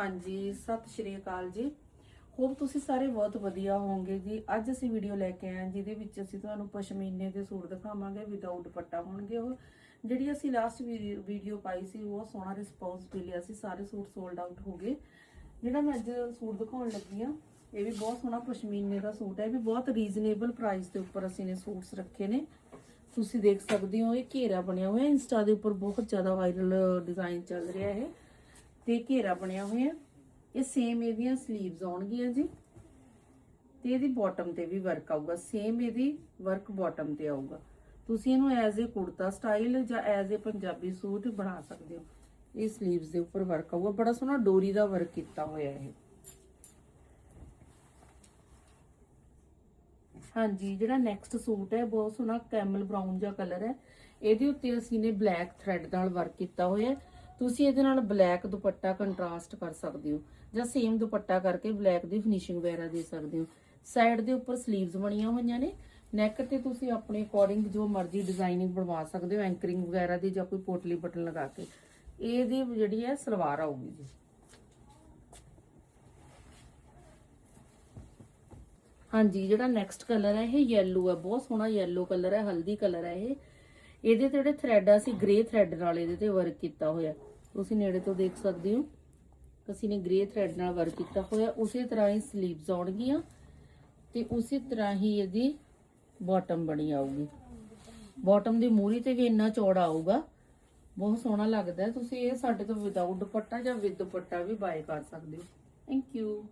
ਹਾਂਜੀ, ਸਤਿ ਸ਼੍ਰੀ ਅਕਾਲ ਜੀ। ਹੋਪ ਤੁਸੀਂ ਸਾਰੇ ਬਹੁਤ ਵਧੀਆ ਹੋਵੋਗੇ ਜੀ। ਅੱਜ ਅਸੀਂ ਵੀਡੀਓ ਲੈ ਕੇ ਆਏ ਹਾਂ, ਜਿਹਦੇ ਵਿੱਚ ਅਸੀਂ ਤੁਹਾਨੂੰ ਪਸ਼ਮੀਨੇ ਦੇ ਸੂਟ ਦਿਖਾਵਾਂਗੇ ਵਿਦਆਊਟ ਦੁਪੱਟਾ ਹੋਣਗੇ ਉਹ। ਜਿਹੜੀ ਅਸੀਂ ਲਾਸਟ ਵੀਡੀਓ ਪਾਈ ਸੀ, ਉਹ ਸੋਹਣਾ ਰਿਸਪੌਂਸ ਮਿਲਿਆ ਸੀ। ਸਾਰੇ ਸੂਟ ਸੋਲਡ ਆਊਟ ਹੋ ਗਏ। ਜਿਹੜਾ ਮੈਂ ਅੱਜ ਸੂਟ ਦਿਖਾਉਣ ਲੱਗੀ ਆ ਇਹ ਵੀ ਬਹੁਤ ਸੋਹਣਾ ਪਸ਼ਮੀਨੇ ਦਾ ਸੂਟ ਹੈ। ਇਹ ਵੀ ਬਹੁਤ ਰੀਜ਼ਨੇਬਲ ਪ੍ਰਾਈਸ ਦੇ ਉੱਪਰ ਅਸੀਂ ਨੇ ਸੂਟਸ ਰੱਖੇ ਨੇ। ਤੁਸੀਂ ਦੇਖ ਸਕਦੇ ਹੋ, ਇਹ ਘੇਰਾ ਬਣਿਆ ਹੋਇਆ ਇੰਸਟਾ ਦੇ ਉੱਪਰ ਬਹੁਤ ਜ਼ਿਆਦਾ ਵਾਇਰਲ ਡਿਜ਼ਾਈਨ ਚੱਲ ਰਿਹਾ ਹੈ ਤੇ ਘੇਰਾ ਬਣਿਆ ਹੋਇਆ ਇਹ ਸੇਮ ਇਹਦੀਆਂ ਸਲੀਵਸ ਆਉਣਗੀਆਂ ਜੀ। ਤੇ ਇਹਦੀ ਬਾਟਮ ਤੇ ਵੀ ਵਰਕ ਆਊਗਾ। ਸੇਮ ਇਹਦੀ ਵਰਕ ਬਾਟਮ ਤੇ ਆਊਗਾ। ਤੁਸੀਂ ਇਹਨੂੰ ਐਜ਼ ਅ ਕੁੜਤਾ ਸਟਾਈਲ ਜਾਂ ਐਜ਼ ਅ ਪੰਜਾਬੀ ਸੂਟ ਬਣਾ ਸਕਦੇ ਹੋ। ਇਹ ਸਲੀਵਸ ਦੇ ਉੱਪਰ ਵਰਕ ਆਊਗਾ। ਬੜਾ ਸੋਹਣਾ ਡੋਰੀ ਦਾ ਵਰਕ ਕੀਤਾ ਹੋਇਆ ਇਹ। ਹਾਂਜੀ, ਜਿਹੜਾ ਨੈਕਸਟ ਸੂਟ ਹੈ, ਬਹੁਤ ਸੋਹਣਾ ਕੈਮਲ ਬਰਾਊਨ ਜਿਹਾ ਕਲਰ ਹੈ। ਇਹਦੇ ਉੱਤੇ ਅਸੀਂ ਨੇ ਬਲੈਕ ਥ੍ਰੈਡ ਨਾਲ ਵਰਕ ਕੀਤਾ ਹੋਇਆ ਹੈ। ਤੁਸੀਂ ਇਹਦੇ ਨਾਲ ਬਲੈਕ ਦੁਪੱਟਾ ਕੰਟਰਾਸਟ ਕਰ ਸਕਦੇ ਹੋ ਜਾਂ ਸੇਮ ਦੁਪੱਟਾ ਕਰਕੇ ਬਲੈਕ ਦੀ ਫਿਨਿਸ਼ਿੰਗ ਵਗੈਰਾ ਦੇ ਸਕਦੇ ਹੋ। ਸਾਈਡ ਦੇ ਉੱਪਰ ਸਲੀਵਸ ਬਣੀਆਂ ਹੋਈਆਂ ਨੇ। ਨੈਕ ਤੇ ਤੁਸੀਂ ਆਪਣੇ ਅਕੋਰਡਿੰਗ ਜੋ ਮਰਜ਼ੀ ਡਿਜ਼ਾਈਨਿੰਗ ਬਣਵਾ ਸਕਦੇ ਹੋ ਐਂਕਰਿੰਗ ਵਗੈਰਾ ਦੀ ਜਾਂ ਕੋਈ ਪੋਟਲੀ ਬਟਨ ਲਗਾ ਕੇ। ਇਹਦੀ ਜਿਹੜੀ ਹੈ ਸਲਵਾਰ ਆਊਗੀ ਜੀ। ਹਾਂਜੀ, ਜਿਹੜਾ ਨੈਕਸਟ ਕਲਰ ਹੈ, ਇਹ ਯੈਲੋ ਹੈ। ਬਹੁਤ ਸੋਹਣਾ ਯੈਲੋ ਕਲਰ ਹੈ, ਹਲਦੀ ਕਲਰ ਹੈ ਇਹ। ਇਹਦੇ ਤੇ ਜਿਹੜੇ ਥ੍ਰੈਡ ਆ ਸੀ ਗ੍ਰੇ ਥ੍ਰੈਡ ਨਾਲ ਇਹਦੇ ਤੇ ਵਰਕ ਕੀਤਾ ਹੋਇਆ। ਤੁਸੀਂ ਨੇੜੇ ਤੋਂ ਦੇਖ ਸਕਦੇ ਹੋ। ਅਸੀਂ ਨੇ ਗ੍ਰੇ ਥ੍ਰੈਡ ਨਾਲ ਵਰਕ ਕੀਤਾ ਹੋਇਆ। ਉਸੇ ਤਰ੍ਹਾਂ ਹੀ ਸਲੀਵਸ ਆਉਣਗੀਆਂ ਤੇ ਉਸੇ ਤਰ੍ਹਾਂ ਹੀ ਇਹਦੀ ਬਾਟਮ ਬਣੀ ਆਊਗੀ। ਬਾਟਮ ਦੀ ਮੂਰੀ ਤੇ ਵੀ ਇੰਨਾ ਚੌੜਾ ਆਊਗਾ। ਬਹੁਤ ਸੋਹਣਾ ਲੱਗਦਾ। ਤੁਸੀਂ ਇਹ ਸਾਡੇ ਤੋਂ ਵਿਦਆਊਟ ਦੁਪੱਟਾ ਜਾਂ ਵਿਦ ਦੁਪੱਟਾ ਵੀ ਬਾਏ ਕਰ ਸਕਦੇ ਹੋ। Thank you